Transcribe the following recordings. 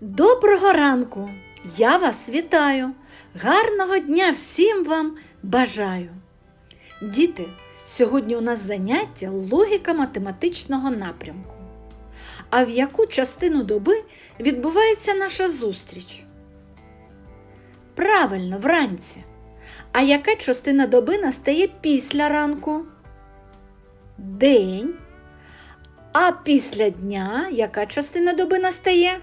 Доброго ранку! Я вас вітаю! Гарного дня всім вам бажаю! Діти, сьогодні у нас заняття логіка математичного напрямку. А в яку частину доби відбувається наша зустріч? Правильно, вранці. А яка частина доби настає після ранку? День. А після дня яка частина доби настає?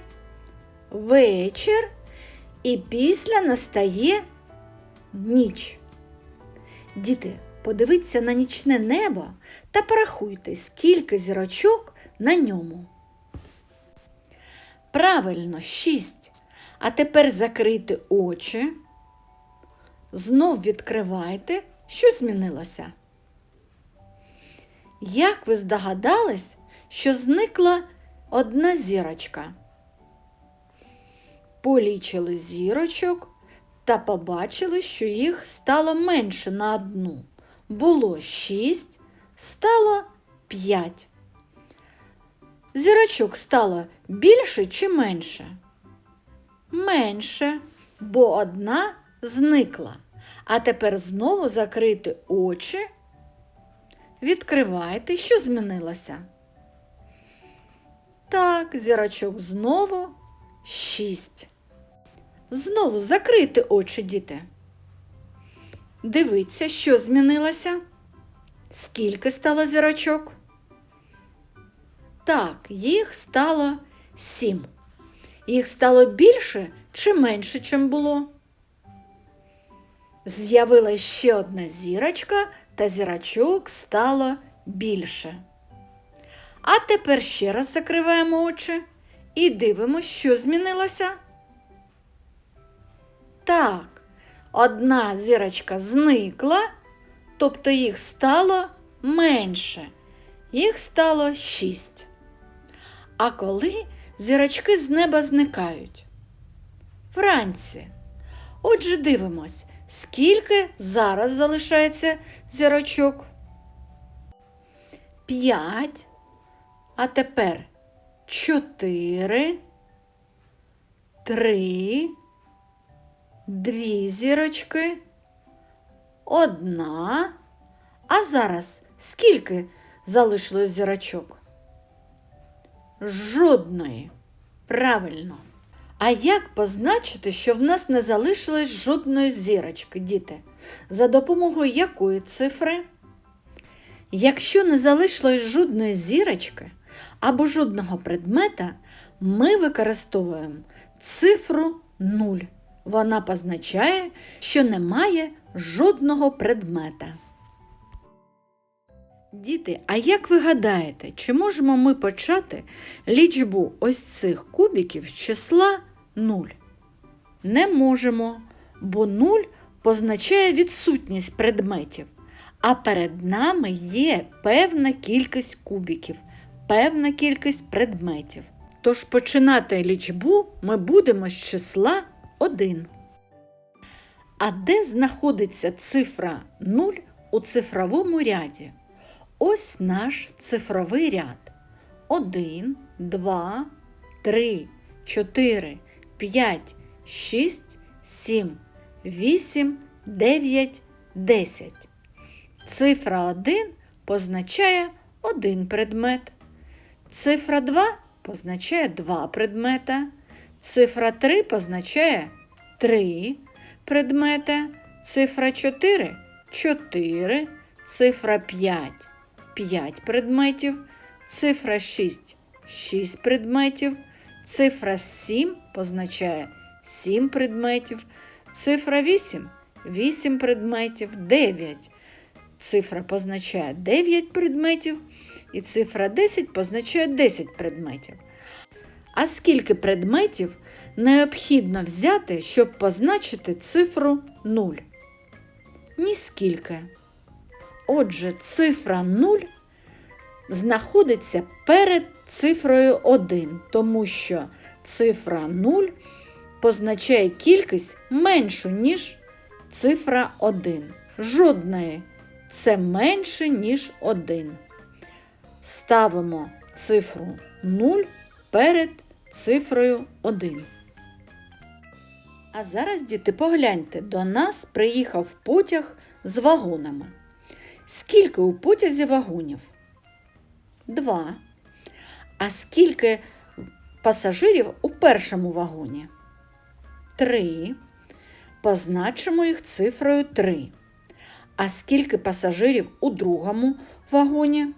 Вечір. І після настає ніч. Діти, подивіться на нічне небо та порахуйте, скільки зірочок на ньому. Правильно, шість. А тепер закрийте очі. Знов відкривайте, що змінилося. Як ви здогадались, що зникла одна зірочка? Полічили зірочок та побачили, що їх стало менше на одну. Було шість, стало п'ять. Зірочок стало більше чи менше? Менше, бо одна зникла. А тепер знову закрити очі. Відкривайте, що змінилося. Так, зірочок знову шість. Знову закрити очі, діти. Дивіться, що змінилося. Скільки стало зірочок? Так, їх стало сім. Їх стало більше чи менше, чим було? З'явилася ще одна зірочка, та зірочок стало більше. А тепер ще раз закриваємо очі і дивимося, що змінилося. Так, одна зірочка зникла, тобто їх стало менше. Їх стало шість. А коли зірочки з неба зникають? Вранці. Отже, дивимось, скільки зараз залишається зірочок. П'ять. А тепер чотири, три, дві зірочки, одна. А зараз скільки залишилось зірочок? Жодної. Правильно. А як позначити, що в нас не залишилось жодної зірочки, діти? За допомогою якої цифри? Якщо не залишилось жодної зірочки або жодного предмета, ми використовуємо цифру 0. Вона позначає, що немає жодного предмета. Діти, а як ви гадаєте, чи можемо ми почати лічбу ось цих кубиків з числа 0? Не можемо, бо 0 позначає відсутність предметів, а перед нами є певна кількість кубиків, певна кількість предметів. Тож починати лічбу ми будемо з числа 1. А де знаходиться цифра 0 у цифровому ряді? Ось наш цифровий ряд. 1, 2, 3, 4, 5, 6, 7, 8, 9, 10. Цифра 1 позначає один предмет. Цифра 2 позначає два предмета. Цифра 3 позначає 3 предмета. Цифра 4 4. Цифра 5 5 предметів. Цифра 6 6 предметів. Цифра 7 позначає 7 предметів. Цифра 8 8 предметів. 9. Цифра позначає 9 предметів. І цифра 10 позначає 10 предметів. А скільки предметів необхідно взяти, щоб позначити цифру 0? Ніскільки. Отже, цифра 0 знаходиться перед цифрою 1, тому що цифра 0 позначає кількість меншу, ніж цифра 1. Жодної це менше, ніж 1. Ставимо цифру 0 перед цифрою 1. А зараз, діти, погляньте, до нас приїхав потяг з вагонами. Скільки у потязі вагонів? Два. А скільки пасажирів у першому вагоні? Три. Позначимо їх цифрою 3. А скільки пасажирів у другому вагоні?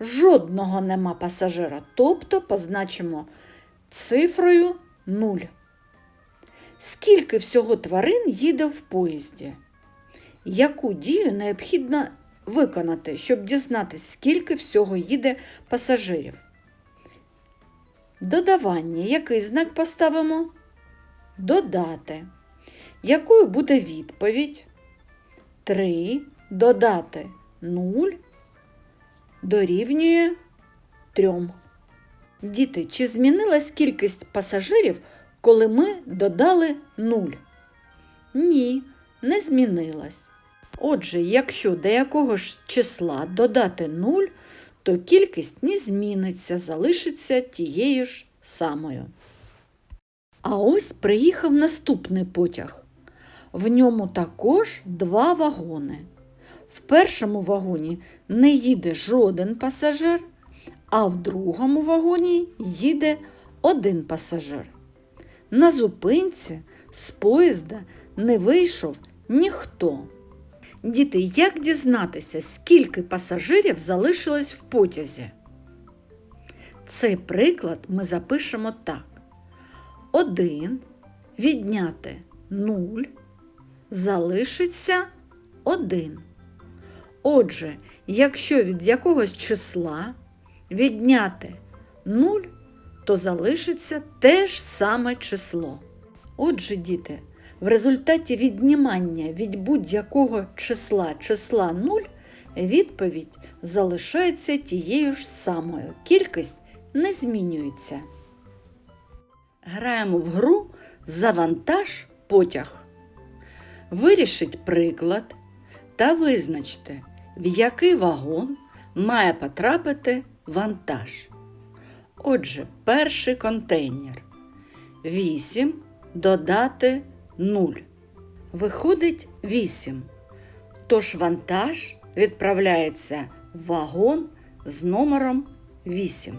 Жодного нема пасажира, тобто позначимо цифрою 0. Скільки всього тварин їде в поїзді? Яку дію необхідно виконати, щоб дізнатися, скільки всього їде пасажирів? Додавання. Який знак поставимо? Додати. Якою буде відповідь? 3 додати 0 дорівнює 3. Діти, чи змінилась кількість пасажирів, коли ми додали 0? Ні, не змінилась. Отже, якщо до якого ж числа додати 0, то кількість не зміниться, залишиться тією ж самою. А ось приїхав наступний потяг. В ньому також два вагони. В першому вагоні не їде жоден пасажир, а в другому вагоні їде один пасажир. На зупинці з поїзда не вийшов ніхто. Діти, як дізнатися, скільки пасажирів залишилось в потязі? Цей приклад ми запишемо так. 1 відняти 0 залишиться 1. Отже, якщо від якогось числа відняти 0, то залишиться те ж саме число. Отже, діти, в результаті віднімання від будь-якого числа числа 0 відповідь залишається тією ж самою. Кількість не змінюється. Граємо в гру Завантаж потяг. Вирішіть приклад та визначте, в який вагон має потрапити вантаж. Отже, перший контейнер. 8 додати 0. Виходить 8. Тож вантаж відправляється в вагон з номером 8.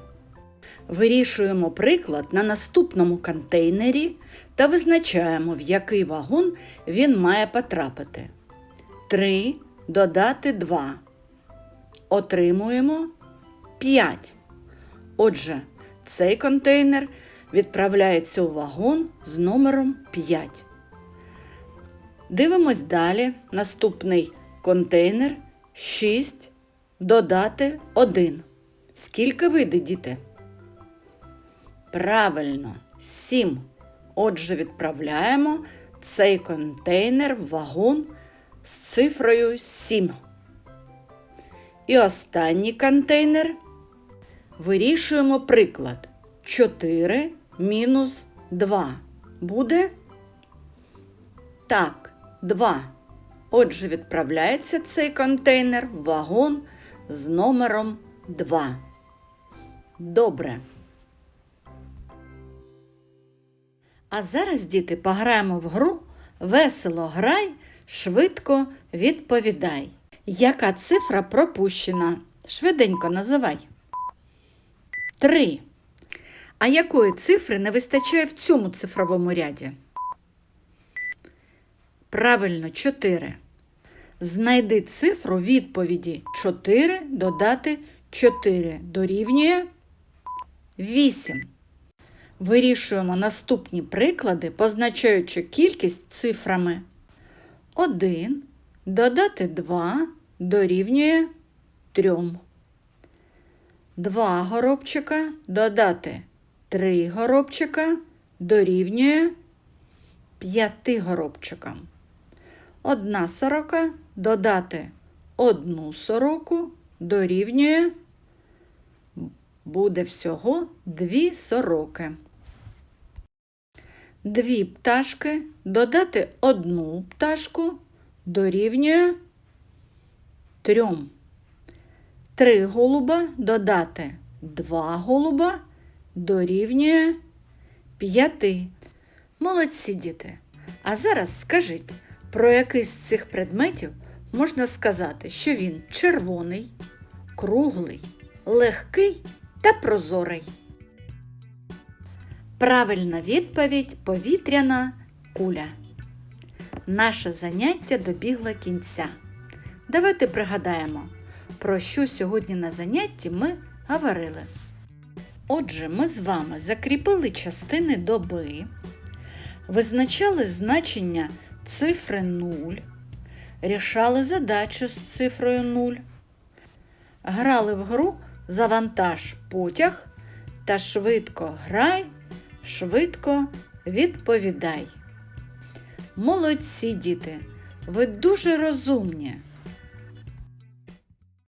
Вирішуємо приклад на наступному контейнері та визначаємо, в який вагон він має потрапити. 3 додати 2. Отримуємо 5. Отже, цей контейнер відправляється у вагон з номером 5. Дивимось далі. Наступний контейнер 6 додати 1. Скільки вийде, діти? Правильно, 7. Отже, відправляємо цей контейнер в вагон з цифрою 7. І останній контейнер. Вирішуємо приклад. 4 мінус 2 буде? Так, 2. Отже, відправляється цей контейнер в вагон з номером 2. Добре. А зараз, діти, пограємо в гру Весело грай, швидко відповідай. Яка цифра пропущена? Швиденько називай. Три. А якої цифри не вистачає в цьому цифровому ряді? Правильно, 4. Знайди цифру відповіді 4 додати 4 дорівнює 8. Вирішуємо наступні приклади, позначаючи кількість цифрами. 1 додати 2 дорівнює 3. 2 горобчика додати 3 горобчика дорівнює 5 горобчикам. 1 сорока додати 1 сороку дорівнює буде всього 2 сороки. Дві пташки додати одну пташку дорівнює трьом. Три голуба додати два голуба дорівнює 5. Молодці діти. А зараз скажіть, про який з цих предметів можна сказати, що він червоний, круглий, легкий та прозорий. Правильна відповідь повітряна куля. Наше заняття добігло кінця. Давайте пригадаємо, про що сьогодні на занятті ми говорили. Отже, ми з вами закріпили частини доби, визначали значення цифри 0, рішали задачу з цифрою 0, грали в гру Завантаж потяг та швидко грай, швидко відповідай. Молодці діти, ви дуже розумні.